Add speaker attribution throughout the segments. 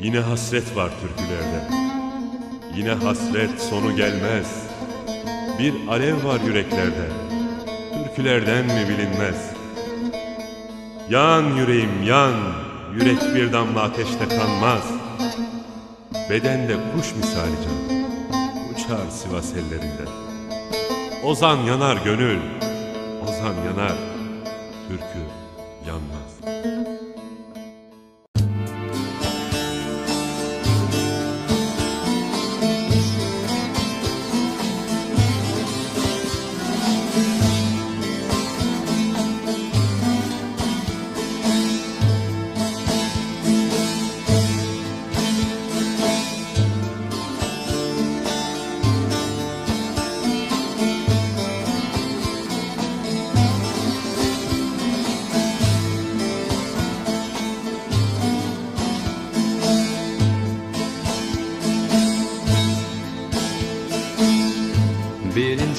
Speaker 1: Yine hasret var türkülerde. Yine hasret sonu gelmez. Bir alev var yüreklerde. Türkülerden mi bilinmez? Yan yüreğim yan, yürek bir damla ateşte kanmaz. Bedende kuş misali can, uçar Sivas ellerinde. Ozan yanar gönül, ozan yanar, türkü yanmaz.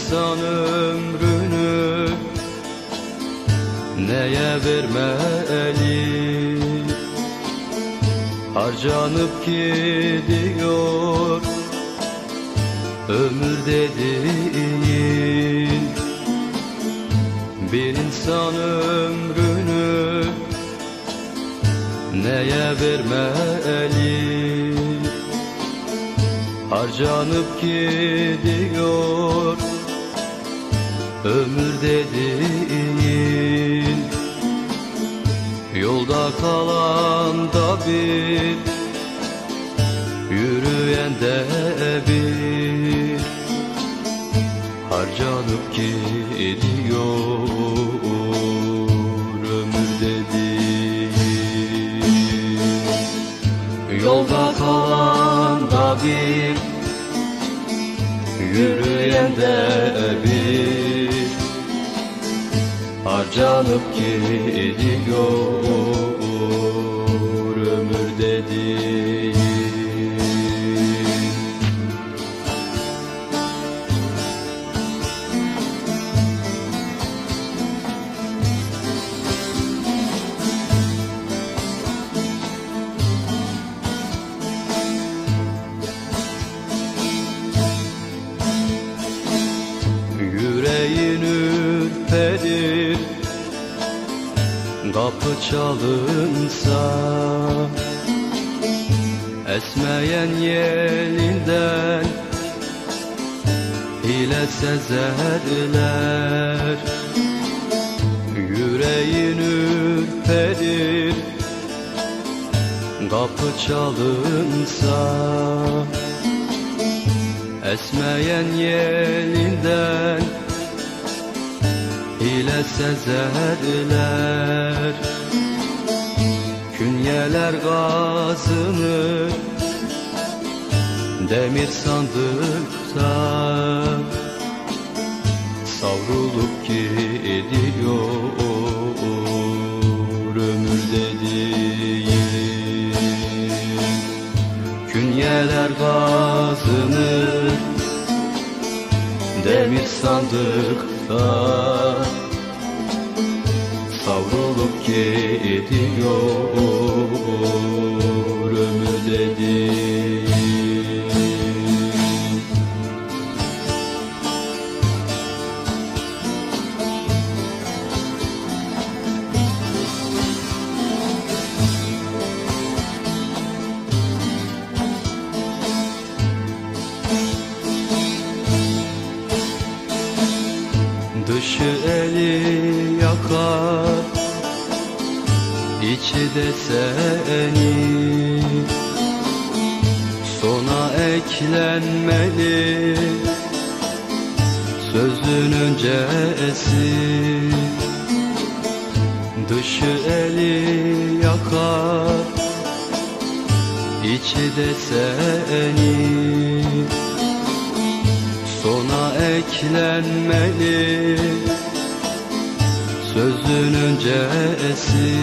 Speaker 2: İnsan ömrünü neye vermeli? Harcanıp gidiyor ömür dediğin. Bir insan ömrünü neye vermeli? Harcanıp gidiyor ömür dediğin Yolda kalan da bir Yürüyen de bir. Harcanıp gidiyor ömür dediğin. Yolda kalan da bir Yürüyen de bir Harcanıp gidiyor ömür dediğin Yüreğin ürperir Kapı çalınsa Esmeyen yelinden Hile sezerler. Yüreğin ürperir. Kapı çalınsa Esmeyen yelinden Hile sezerler Künyeler gazını Demir sandıkta Savrulup gidiyor ömür dediğin Künyeler gazını Demir sandıkta Savrulup gidiyor Dışı eli yakar içi de seni. Sona eklenmeli Sözün öncesi. Dışı eli yakar içi de seni beklenmeli. Sözün öncesi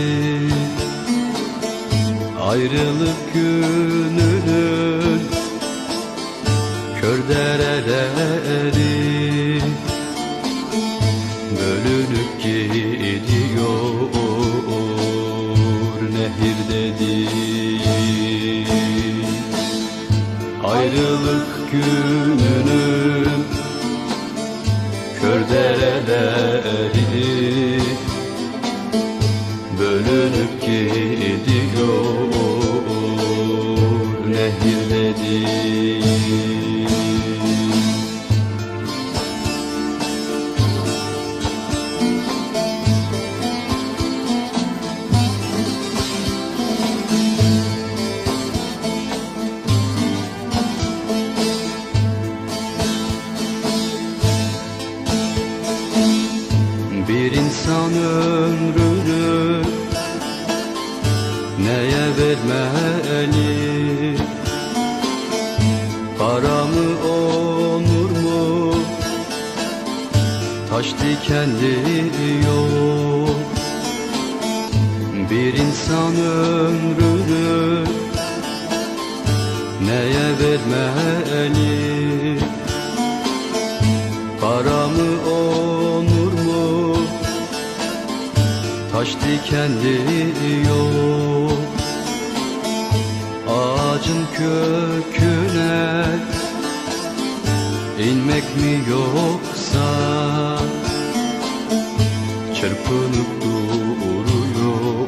Speaker 2: Ayrılık gününün Kör dereleri. Bölünüp gidiyor Nehir dedi Ayrılık gününün dereleri Bölünüp gidiyor Bir insan ömrünü neye vermeli? Para mı onur mu? Taş dikenli yol Bir insan ömrünü neye vermeli? Para mı onur Taş dikenli yol Ağacın köküne inmek mi yoksa? Çırpınıp duruyor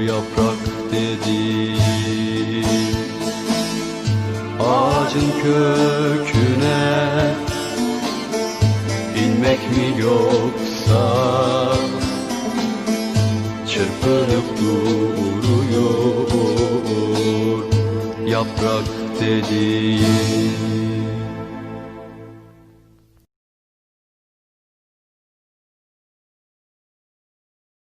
Speaker 2: yaprak dedi Ağacın köküne inmek mi yoksa Çırpınıp duruyor. Yaprak dediğin